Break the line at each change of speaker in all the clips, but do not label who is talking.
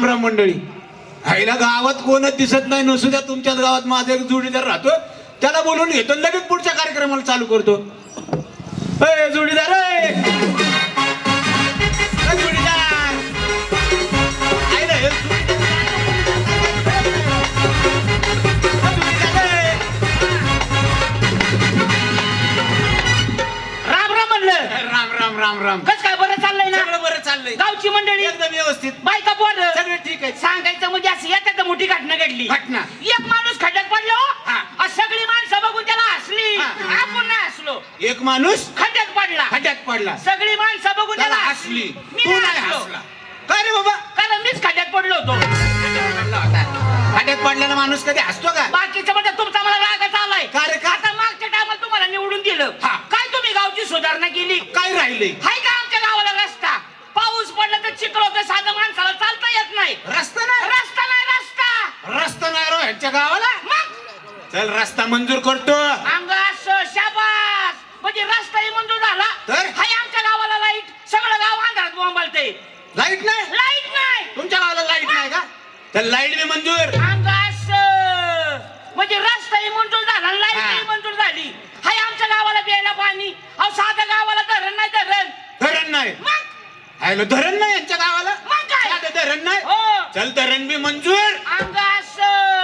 राम राम मंडळी. आईला गावात कोणच दिसत नाही नसू द्या तुमच्याच गावात माझा एक जोडीदार राहतो त्याला बोलून घेतो लगेच पुढच्या कार्यक्रमाला चालू करतो. अय, जोडीदार.
राम राम म्हणलं.
राम राम राम राम.
कस काय बरं चाललंय ना
सगळं बरं चाललंय.
गावची मंडळी
एकदम व्यवस्थित.
बायका बोल
सगळं ठीक आहे
सांगायचं म्हणजे असं येतात मोठी घटना घडली.
घटना.
एक माणूस खड्ड्यात पडलो
हा.
सगळी माणसं बघून त्याला हसली.
हा.
आपण नाही हसलो.
एक माणूस
खड्ड्यात पडला.
खड्ड्यात पडला.
सगळी माणसं बघून
त्याला हसली.
मी
तू
नाही
नाही
हसलो.
हसला. काय रे बाबा?
कारण मीच खड्ड्यात पडलो होतो.
पडला होता. खड्ड्यात पडलेला माणूस कधी हसतो का?
बाकीचं म्हणजे तुमचा मला रागच आलाय
का रे, का?
आता मागच्या टायमाला तुम्हाला निवडून दिलं.
हा.
काय तुम्ही गावची सुधारणा केली?
काय राहिले
हाय का? पाऊस पडला तर चिखल होतं साधं माणसाला चालता येत नाही.
रस्ता नाही.
रस्ता नाही रस्ता.
रस्ता नाही रो ह्यांच्या गावाला?
मग?
चल रस्ता मंजूर करतो.
अंगास शाबास. म्हणजे रस्ताही मंजूर झाला.
तर?
हाय आमच्या गावाला लाइट. सगळं गाव अंधारात बोंबालते
लाइट नाही?
लाइट नाही.
तुमच्या गावाला लाइट नाही का? तर
लाइट
हायलो धरण नाही यांच्या गावाला.
मग काय?
साधं धरण नाही.
हो.
चल धरण बी मंजूर.
अंगास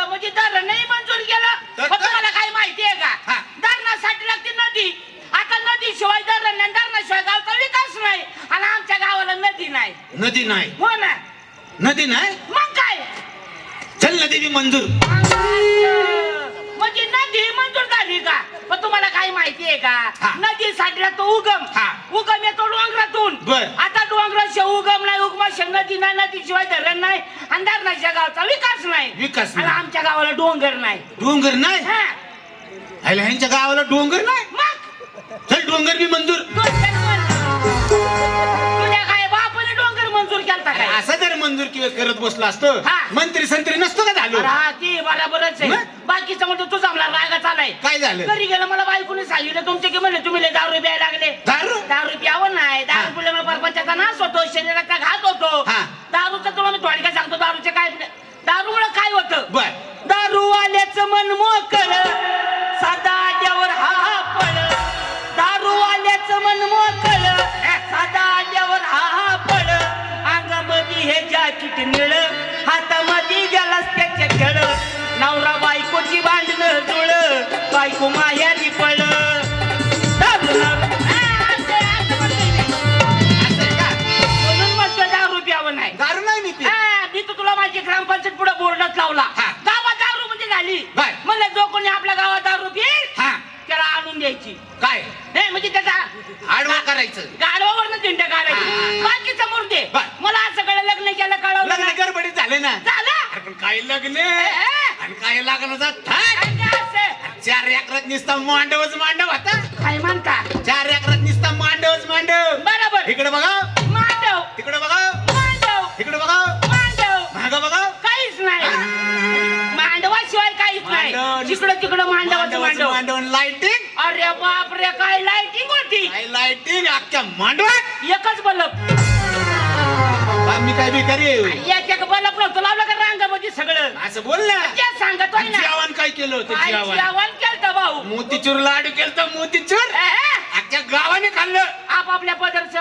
म्हणजे धरणही मंजूर केलं.
तर-
तुम्हाला काय माहिती आहे
हा.
का धरणासाठी लागते नदी. आता नदी शिवाय धरण नाही धरणाशिवाय गावचा विकास नाही. आणि आमच्या गावाला नदी नाही.
नदी नाही.
हो ना?
नदी नाही?
मग काय?
चल नदी बी मंजूर.
अंगास, म्हणजे नदी मंजूर झाली का पण तुम्हाला काय माहिती आहे
हा.
का नदी साठला तो उगम
हा.
उगम येतो डोंगरातून
बर.
आता डोंगराशिवाय उगम नाही उगमाशिवाय नदी नाही नदीशिवाय धरण नाही आणि धरणाशिवाय गावचा विकास नाही
विकास
आणि
नाही.
आमच्या गावाला डोंगर नाही
डोंगर नाही
हा.
हायला ह्यांच्या गावाला डोंगर नाही
मग
चल डोंगर बी मंजूर
डोंगर मंजूर. मंजूर केलता काय?
असं जर मंजूर करत बसला असतो
हा.
मंत्री संत्री नसतो का झालो?
अरे हा, ती बरोबरच आहे.
मग?
बाकीचं म्हणतो तुझा मला रागा चालाय.
काय झालं?
घरी गेलं मला बायकोने सांगितलं तुमचे की म्हणले तुम्ही लय दारू प्यायला लागले.
दारू?
दारू प्यावं नाही.
हा.
दारू पिल्यामुळे परपंचाचा नाश होतो शरीराचा घात होतो.
हा.
दारूचं तुला मी थोडक्यात सांगतो दारूचे काय दारूमुळे काय होतं?
बर.
दारू आल्याचं मन मोकळ. जॅकेट निळ हातामध्ये गेलास त्याच्या खेळ. नवरा बायकोची बांधणं जुळ. बायको माया पळ.
काय
लग्न.
आणि काय लग्नाचा थाट? चार एकरात निसता मांडवच मांडव होता
काय म्हणता?
चार एकरात निसता मांडवच मांडव.
बरोबर.
इकडे बघा.
मांडव.
तिकडे बघा.
मांडव.
इकडे बघा.
मांडव.
माग बघा.
काहीच नाही. मांडवाशिवाय काहीच नाही.
मांडव.
जिकडं तिकडं मांडवाचं मांडव.
मांडव लाइटिंग
अरे बाप रे काय लाइटिंग होती?
काय लाइटिंग अख्ख्या मांडवात.
एकच बलब.
मी काय आहे?
एक एक बलब नव्हतं लावलं का रांगामध्ये सगळं?
असं बोल ना.
ते सांगतोय ना.
जेवण काय केलं होतं? जेवण.
जेवण केलं भाऊ.
मोतीचूर लाडू केलं मोतीचूर.
ए, ए,
अख्ख्या गावाने खाल्लं.
आपापल्या पदरचं.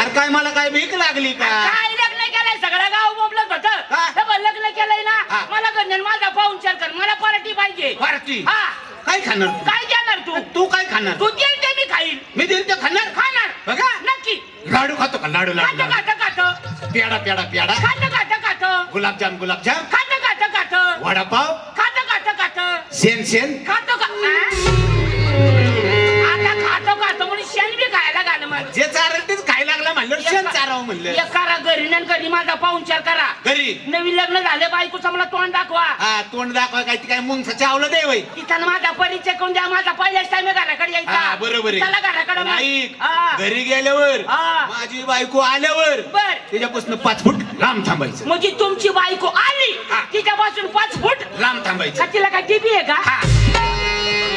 अरे काय मला काय भीक लागली का?
काय लग्न केलंय? सगळं गाव बोबलत
हा.
होतं लग्न केलंय
हा.
ना मला गंजन माझा पाहून चार कर. मला पार्टी पाहिजे.
पार्टी
हा.
काय खाणार तू?
काय देणार तू?
तू काय खाणार?
तू देईल ते मी खाईल
मी देईल ते खाणार?
खाणार.
बघा.
नक्की.
लाडू खातो का? लाडू लाडू. पेडा पेडा पेडा
खातं खातं खातं.
गुलाबजाम गुलाबजाम.
खातं खातं खातं.
वडापाव.
खातं खातं खातं.
शेन शेन
खातो खातो
म्हणलं?
एक करा घरी नाही घरी माझा पाहुणचार करा.
घरी?
नवीन लग्न झाले बायकोचा मला तोंड दाखवा.
हा तोंड दाखवा काय ती काय मुंग चावलं दे वय.
तिथं माझा परिचय करून द्या माझा पहिल्याच टाइम घराकडे
हा
यायचा
बरोबर
चला घराकडे मग.
नाही
हा.
घरी गेल्यावर
हा.
माझी बायको आल्यावर
बर.
त्याच्यापासून पाच फूट लांब थांबायचं.
म्हणजे तुमची बायको आली
हा.
तिच्यापासून पाच फूट
लांब थांबायचं.
का तिला काय टीव्ही आहे का?
हा.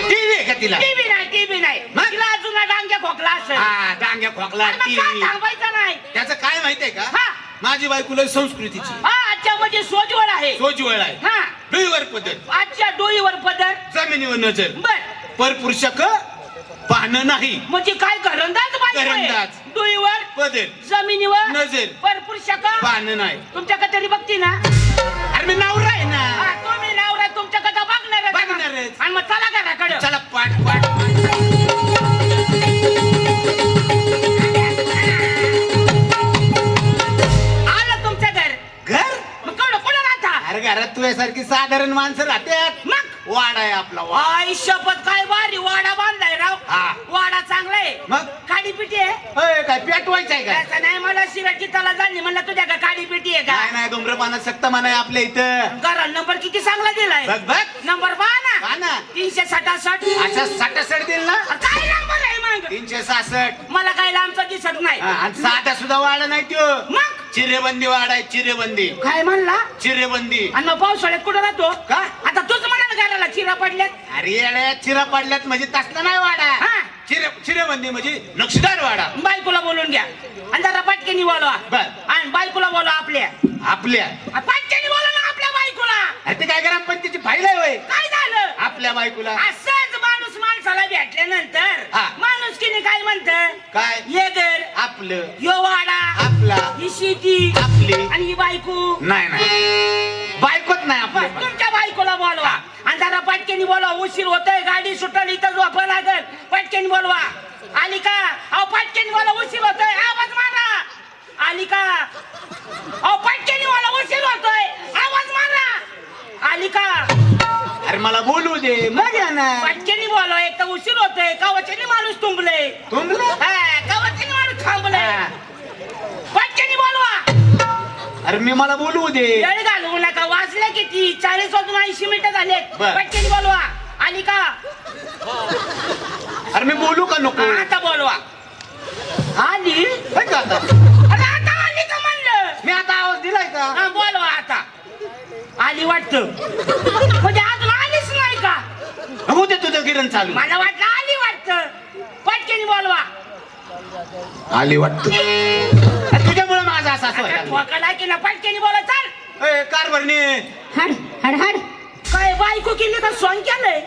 टीव्ही आहे का तिला?
टीव्ही नाही टीव्ही नाही. अजून डांग्या खोकला असेल.
हा डांग्या खोकला
मग काय
टीव्ही
थांबायचं नाही?
त्याचं काय माहितीये का?
हा.
माझी बायको लय संस्कृतीची.
हा आजच्या म्हणजे सोजवळ आहे.
सोजवळ आहे.
हा.
डोईवर पद्धत
आजच्या डोईवर पदर.
जमिनीवर नजर.
बर.
पर पुरुषक पाहणं नाही.
म्हणजे काय घरंदाज बायको आहे?
घरंदाज.
डोईवर
पदर.
जमिनीवर
नजर.
भरपूर शाखा
पाहणं नाही.
तुमच्याकडे तरी बघती ना?
अरे मी नवरा आहे ना.
तुम्ही नवरा तुमच्याकडे बघणार
बघणारच.
आणि मग चला घराकडे.
चला पाठ पाठ. घरात तुझ्यासारखी साधारण माणसं राहतात
मग?
वाडा आहे आपला वाडा.
आई शपथ काय वारी वाडा बांधलाय राव.
हा.
वाडा चांगला आहे
मग?
काडी पिटी आहे.
अय, काय पेटवायचं आहे काय
असं नाही मला शिराची तला जाणी म्हणलं तुझ्या का काडी पिटी आहे का?
काय नाही धुम्रपानात सक्त म्हणा आपल्या इथं.
घरा नंबर किती चांगला दिलाय?
बघ बघ.
नंबर पहा
हा
ना
ना.
तीनशे सटासष्ट
अशा साठासठ देईल ना?
काय नंबर आहे मग?
तीनशे सहासष्ट.
मला काय लांबचं दिसत नाही.
हा, आणि साधा सुद्धा वाडा नाही त्यो.
मग?
चिरेबंदी वाडा आहे चिरेबंदी.
काय म्हणला?
चिरेबंदी.
आणि मग पावसाळ्यात कुठं राहतो?
का?
आता तूच म्हणाल घराला चिरा पडल्यात.
अरे येड्या चिरा पडल्यात म्हणजे तसला नाही वाडा.
हा.
चिरे चिरेबंदी म्हणजे नक्षीदार वाडा.
बायकोला बोलून घ्या. आणि जरा पटकेनी बोलवा.
बर.
आणि बायकोला बोलवा आपल्या.
आपल्या.
आ, पटकेनी बोलवा ना आपल्या बायकोला.
अरे ते काय ग्रामपंचायतीची फाईल आहे
काय झालं?
आपल्या बायकोला.
माणूस माणसाला भेटल्यानंतर
हा.
माणूस किने काय म्हणत?
काय?
ये घर.
आपलं.
यो वाडा.
आपला.
ही शेती.
आपली.
आणि ही बायको.
नाही नाही. बायकोच नाही
बस तुमच्या बायकोला बोलवा. आणि जरा पटकेनी बोलवा उशीर होतोय गाडी सुटली इथं झोपा लागल. पटकेनी बोलवा. आली का अहो पटकेनी बोला उशीर होतोय. आवाज मारा. आली का अहो पटकेनी बोला उशीर होतोय. आवाज मारा. आली का
अरे मला बोलू दे. मग या ना.
पटकेनी बोलवा एक तर उशीर होतोय. कवचेनी माणूस तुंबले.
तुमलं
कवचेनी माणूस थांबले.
हा.
पटकेनी बोलवा.
अरे मी मला बोलू दे.
वेळ घालवू नका. वाजले किती? चाळीस वाजून ऐंशी मिनिटं झाले
बर.
पटकेनी बोलवा. आली का?
अरे मी बोलू का नको?
आता बोलवा. आली
होय का आता?
अरे आता आली का म्हणलं?
मी आता आवाज दिलाय का?
हा बोलवा आता. आली वाटत. म्हणजे अजून आलीच नाही का
हो दे तुझं किरण चालू.
मला वाटलं आली वाटत. पटकेनी बोलवा.
आली वाटत. तुझ्यामुळे माझा असा.
ठोकला की ना पटकेनी बोला चाल.
ए, कारभारने
हड हड हड. काय बायको केली सोंग केलंय?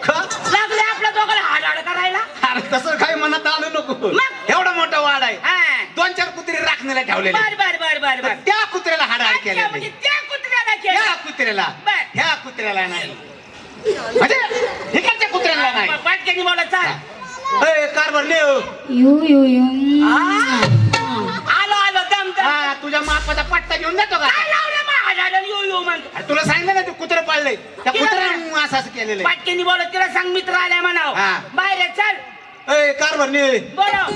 लागले आपल्या दोघांना हाड हाड करायला.
अरे तसं काही मनात आलं नको.
मग?
एवढा मोठा वाड आहे.
हा.
दोन चार कुत्रे राखण्याला ठेवलेले
बर बर बर बर बर.
त्या कुत्र्याला हाडाड केले
म्हणजे त्या कुत्र्याला
ह्या
केलं
कुत्र्याला.
बर.
ह्या कुत्र्याला नाही. म्हणजे इकडच्या नाही.
पटकेनी बोला चाल.
ए, कारभारने
यू यू यू.
आलो आलो दम दम.
हा तुझ्या मापाचा पट्टा घेऊन जातो का?
काय लावलं मा? हाडाला येऊ येऊ मग.
अरे तुला सांगितलं ना ते कुत्र पाळलंय. त्या
केलं
कुत्र्याने असं असं केलेलं आहे.
पटकेनी बोलत तिला सांग मित्र आलाय म्हणाव.
हा.
बाहेर ये, चल.
ए, कारभारने
बोलव.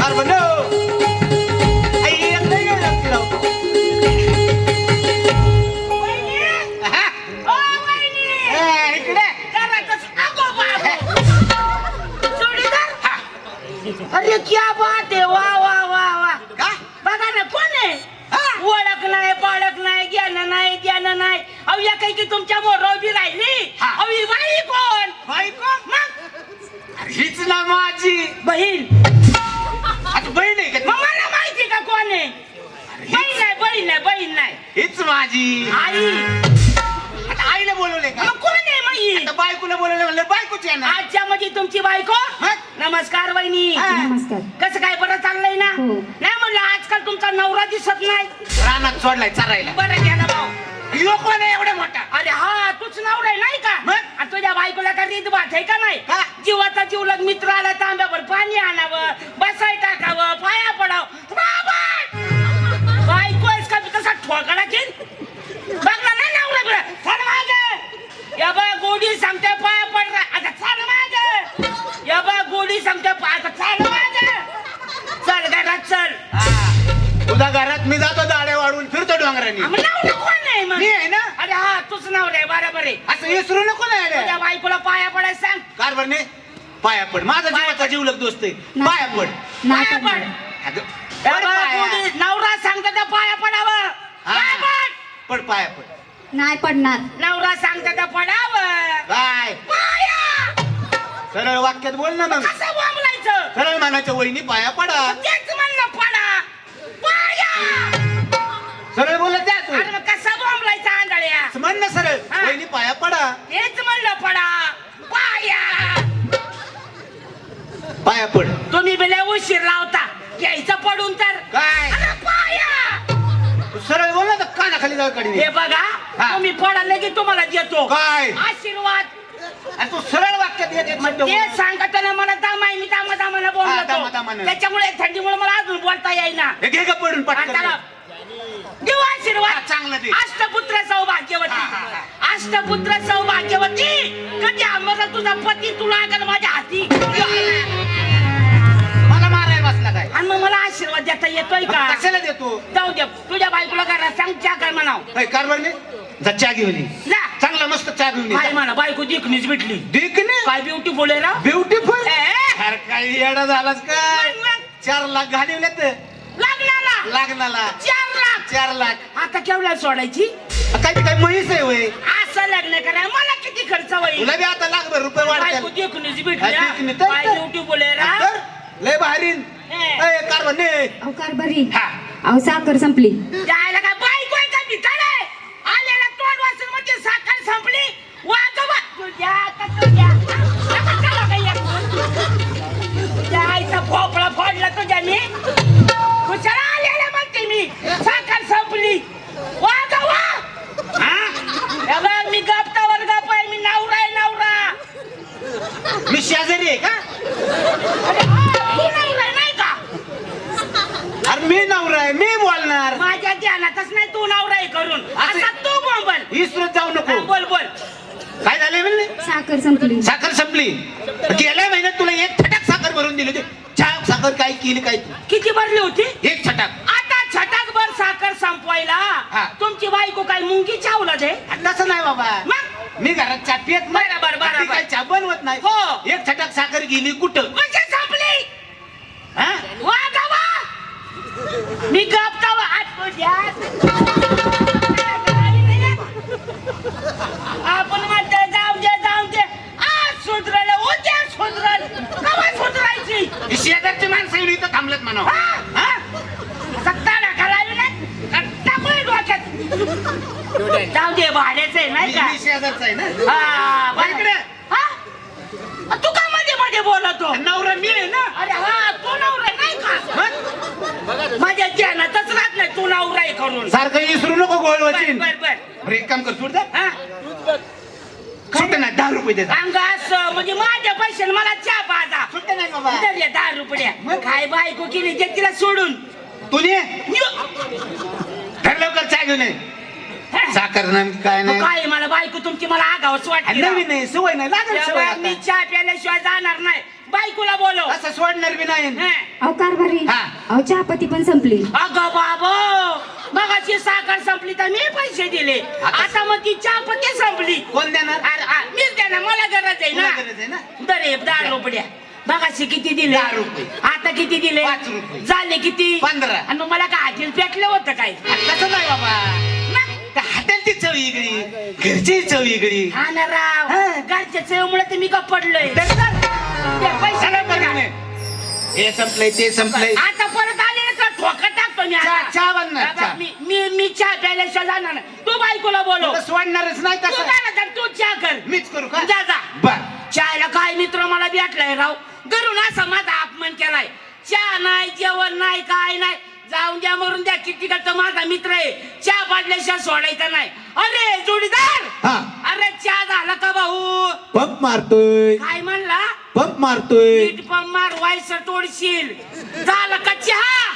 कारभारने आई,
अरे क्या बात आहे वा वा वा वा
का?
बघा ना कोण आहे?
हा.
ओळख नाही पाळख नाही ज्ञान नाही ज्ञान नाही. अहो या काही की तुमच्या मोर बी राहिली?
हा.
अहो ही बाई कोण? मग?
अरे, हीच ना माझी.
बहीण.
आता बहीण आहे का
मग मला माहिती का कोण आहे? बहीण नाही बहीण नाही बहीण नाही.
हीच माझी.
आई.
आता आईला बोलवले का?
मग कोण आहे मग ही?
आता बायकोला बोलवले म्हणलं बायकोच आहे ना.
आजच्या मध्ये तुमची बायको?
मग?
नमस्कार वहिनी
हा.
नमस्कार
कसं काय बरं चाललंय ना
हो.
नाही म्हणलं आजकाल तुमचा नवरा दिसत नाही
रानात सोडलाय चरायला
बरं घ्या ना भाऊ
यो कोण आहे एवढा मोठा
अरे हा तूच नवरा आहे नाही का
मग?
आणि तुझ्या बायकोला का रीत बात आहे का नाही
का?
जीवाचा जीवलग मित्र आला तांब्यावर पाणी आणावं बसाय टाकावं पाया पडावं बाबा! नाही
पडणार.
नवरा सांगतो त्या पडावं
काय
पाया!
सरळ वाक्यात बोल ना मग.
कसं बोंबलायचं?
सरळ मानाच्या वहिनी पाया पडा.
तेच म्हणलं पडा. पाया!
सरळ बोलत जा तू.
अरे मग कसं बोंबलायचं आंधळ्या?
म्हण ना सरळ.
हा.
वहिनी पाया पडा.
तेच म्हणलं पडा. पाया!
पाया पड.
तुम्ही बिले उशीर लावता. घ्यायचं पडून तर.
काय? तू बोल ना तर कानाखाली जाऊ कडे
हे बघा
हा.
तुम्ही पडाले की तुम्हाला देतो.
काय?
आशीर्वाद.
आणि तू सरळ वाक्यात येत एक शब्द
ते
बोल.
सांगत ना मला दाम आहे मी दामा दामाला
हा,
बोलतो. त्याच्यामुळे थंडीमुळे मला अजून बोलता येईना.
हे घे का पडून पटकन
आता देऊ
हा,
आशीर्वाद
चांगलं दे.
अष्टपुत्र
हा,
सौभाग्यवती
हा,
अष्टपुत्र सौभाग्यवती. कधी आम्हाला तुझा पती तुला अगल माझ्या हाती? मग मला आशीर्वाद देता येतोय का?
कशाला देतो?
जाऊ दे तुझ्या बायकोला करा सांग कर म्हणाव.
काय कारभारने जा चहा घेऊन ये.
जा.
चांगला मस्त चहा घेऊन
काय म्हणा बायको दिकणीच भेटली. काय ब्युटीफुल आहे ना?
ब्युटिफुल
ए,
अरे काय येडा झालास काय
मग, मग.
चार लाख घालवल्यात
लग्नाला.
लागणाला
चार लाख.
चार लाख.
आता केवढ्या सोडायची?
काय ते काय म्हैस आहे वय
असं लग्न करा. मला किती खर्च होईल?
तुला बी आता लाखभर रुपये वाढतात
भेटली. ब्युटीफुल आहे ना?
लय भारी.
ए.
अहो कारभारी
हा.
अहो साखर संपली.
जायला काय बायको आहे का आलेला तोंड वाचून म्हणजे साखर संपली. वाजवा. तुझ्या का तुझ्या नका चला बाई एक. तुझ्या आईचा भोपळा फोडला तुझ्या मी. कुशाला आलेला म्हणते मी. साखर संपली. वाजवा. हा? हे बघ, मी गप्तावर गप आहे. मी नवरा आहे नवरा.
मी शेजारी आहे का
अरे हा, तू नवरा आहे, नाही का
अरे मी नवरा आहे मी बोलणार.
माझ्या ध्यानातच नाही तू नवरा आहे करून.
असं-
असा तू बोंबल.
विसरत जाऊ
हा,
नको
बोल बोल.
काय झालं म्हणले?
साखर संपली.
साखर संपली. गेल्या महिन्यात तुला एक छटाक साखर भरून दिली होती. चहा साखर काय केली काय तू?
किती भरली होती?
एक छटाक.
आता छटाकभर साखर संपवायला
हा.
तुमची बायको काय मुंगी चावला दे
तसं नाही बाबा.
मग?
मी घरात चहा पित नाही.
बरोबर, बरोबर.
ती काय चहा बनवत नाही.
हो.
एक छटाक साखर गेली कुठं?
म्हणजे संपली
हा?
वा गावा मी गपतावा आत तुझ्या आपण म्हणतो जाऊ दे जाऊ दे. आज सुधरल उद्या सुधरल. कवा सुधरायची?
शेजारची माणसं येऊन इथं थांबलेत म्हणा
हा? सत्ता ढकलावी पण डोक्यात जाऊ दे भाड्याचं आहे नाही का?
शेजारचा आहे ना?
हा
बरं.
हा? तू का मध्ये मध्ये बोलतो?
नवरा मी आहे ना?
अरे हा तू नवरा नाही का
मग?
माझ्या ध्यानातच राहत नाही तू नवरा आहे करून
सारखं विसरू नको गोळ
बर
वचीन
बर बर
बरं, एक काम कर सोड जा.
हा?
सुट्ट नाही दहा रुपये दे जा.
अंग असं म्हणजे माझ्या पैशाने मला चहा पाजा
सुट्ट नाही बाबा
दहा रुपया
मग?
काय बायको केली ते तिला सोडून
तू ने
यो.
घर लवकर चहा घेऊन ये
हा.
साखर नाही काय नाही
काय मला बायको तुमची मला आगावच
आणि
वाटली
नवीन नाही सवय नाही लागेल सवय
मी
आता.
चहा प्यायल्याशिवाय जाणार नाही बायकोला बोलव.
असं सोडणार बी नाही.
हा.
अहो कारभारी
हा.
अहो चहापत्ती पण संपली.
अगं बाबो मगाची साखर संपली तर मी पैसे दिले.
आता-
आता मग ती चहापत्ती संपली.
कोण देणार?
अरे, आ, मीच द्या ना मला गरज आहे
तुला
ना
गरज आहे ना?
बरे दहा रुपया मगाशी किती दिले?
दहा रुपये.
आता किती दिले?
पाच रुपये.
झाले किती?
पंधरा.
आणि मग मला काय हातील पेटलं होतं काय?
तसं नाही बाबा.
मग,
त्या हॉटेलची चव वेगळी घरची चव वेगळी.
हा ना राव.
हा.
घरच्या चेवमुळे तर मी का पडलोय.
तर.
ते पैसे.
हे संपलंय ते संपलंय.
आता परत आले का ठोका टाकतो मी आता.
चहा- चहा बन ना,
बाबा,
चहा.
मी मी मी चहा प्यायल्याशिवाय जाणार नाही. तू बायकोला
तुला सोडणारच नाही
तू
तसं
ना तू चहा कर.
मीच करू का?
जा जा.
बर.
चहाला काय मित्र मला भेटलाय राव? घरून असा माझा अपमान केलाय. चहा नाही जेवण नाही काय नाही. जाऊन द्या मरून द्या. किती माझा मित्र आहे. चहा पाडल्याशिवाय सोडायचा नाही. अरे जोडीदार!
हा.
अरे चहा झाला का भाऊ?
पंप मारतोय.
काय म्हणला?
पंप मारतोय.
पीठ पण मार व्हायचं तोडशील. झालं का चहा?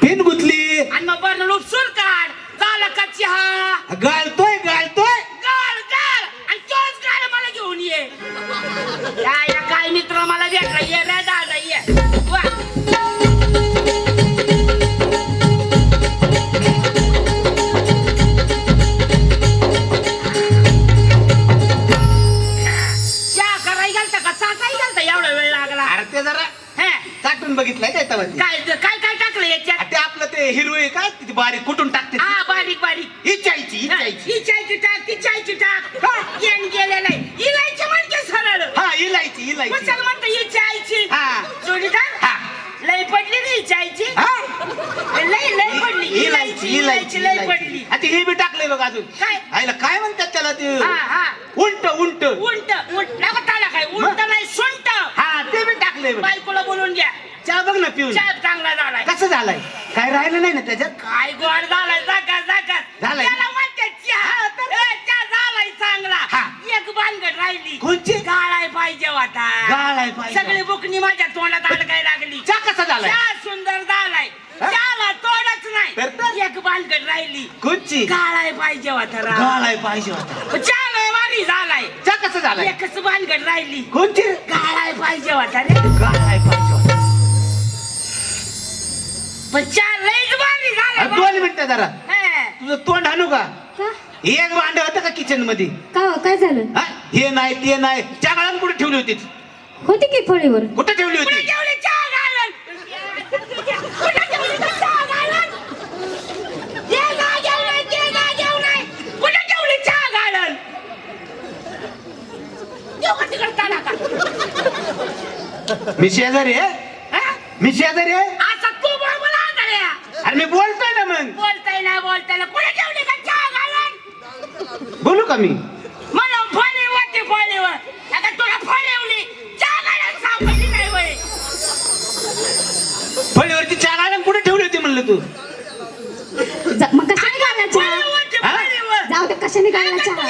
पिन गुतली.
आणि मग बरं उपसून काढ. झालं का चहा?
गाळतोय गाळतोय.
गाळ गाळ. आणि तोच गाळ मला घेऊन ये. काय काय मित्र मला भेटला? ये रे दादा ये. वा.
आता हे बी टाकलंय बघ अजून.
काय?
आईला काय म्हणतात त्याला ते?
हा हा.
उंट उंट.
उंट उंट. काय उंट नाही सुंट.
हा ते बी टाकलंय बघ.
बायकोला बोलून घ्या.
चहा बघ ना पिऊन.
चहा चांगला झालाय.
कसं झालाय? काय राहिलं नाही ना त्याच्यात?
काय गोड झालाय जागा जागा.
झालाय.
त्याला म्हणते चहा. ए, चहा झालाय चांगला.
हा.
एक बानगड राहिली.
कोणची?
गाळाय पाहिजे वाटा
गाळाय पाहिजे.
सगळी बुकनी माझ्या तोंडात अडकाय लागली.
चहा कसा झालाय?
चहा सुंदर झालाय. तोडच
तर.
एक राहिली. गाळाय पाहिजे.
गाळाय पाहिजे होता.
झालाय.
कसं झालाय?
एकच बानगड राहिली.
कोणची?
गाळाय पाहिजे वाटा रे.
गाळाय पाहिजे होता.
पण
अरे,
झालाय
दोन मिनिटं जरा.
हा.
तुझं तोंड आणू का?
का
एक भांड होतं का किचनमध्ये?
का हो, काय झालं?
हा? हे नाही ते नाही. चहा गाळून कुठे ठेवली होती?
होती की फळीवर
कुठे ठेवली होती?
ठेवली? चहा
मी शेजारी आहे? मी शेजारी आहे
आता तू बोल मला आंधळ्या.
अरे मी बोलतोय ना मग
बोलताय ना बोलताय ना. कुठे ठेवली का चहा घालून?
बोलू का मी
मला फळीवर ते फळीवर. आता तुला फळीवली.
फळीवरती चहा गाळून कुठे ठेवली होती म्हणलं तू?
जा- मग कशाने गाळला चहा. जाऊ दे कशाने गाळला चहा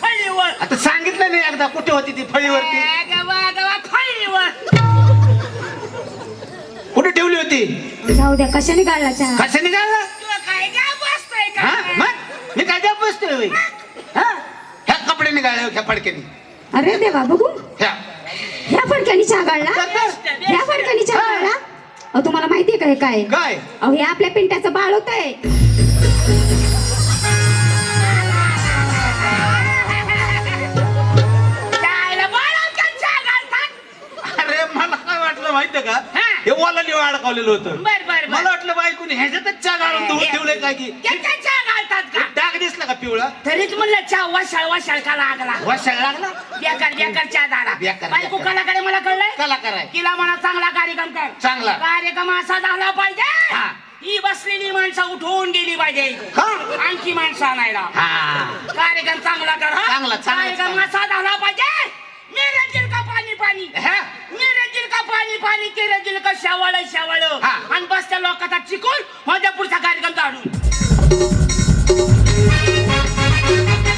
फळीवर.
आता सांगितलं नाही एकदा कुठे होती ती फळीवरती?
ए, गवा, गवा, फळीवर.
कुठे ठेवली होती?
जाऊ द्या कशाने गाळला चहा
कशाने गाळला
तुला काय काय बसतंय का?
हा? मग? मी काय जाप बसतोय होय? हा? ह्या कपड्याने गाळल्या ह्या फडक्याने.
अरे देवा बघू.
ह्या.
फडक्याने चहा गाळला. ह्या फडक्याने चहा. गाळला? अहो तुम्हाला माहितीये का हे काय?
काय?
अहो हे आपल्या पिंट्याचं बाळ होत आहे.
अरे मला काय वाटलं माहितीये का?
हा.
हे ओलाली अडकवलेलं होतं.
बर बर बर.
मला वाटलं बायकोने ह्याच्यातच चहा गाळून धुवून ठेवलंय काय की? दिसला का पिवळा?
तरीच म्हणलं चा वशाळ वशाळ का लागला?
वशाळ लागला?
बेकार बेकार चा झाला. बायको कलाकडे मला कळलंय?
कलाकार आहे
तिला म्हणा चांगला कार्यक्रम कर.
चांगला.
कार्यक्रम असा झाला पाहिजे.
ही.
बसलेली माणसं उठवून गेली पाहिजे. आणखी माणसं आणायला. कार्यक्रम चांगला करा. हा?
चांगला,
कार्यक्रम असा झाला पाहिजे. मेरे दिल का पाणी पाणी?
हा.
का पाणी पाणी? तेरे दिल का शेवाळ शेवाळ? आणि बसत्या लोकांचा चिकून माझ्या कार्यक्रम काढून.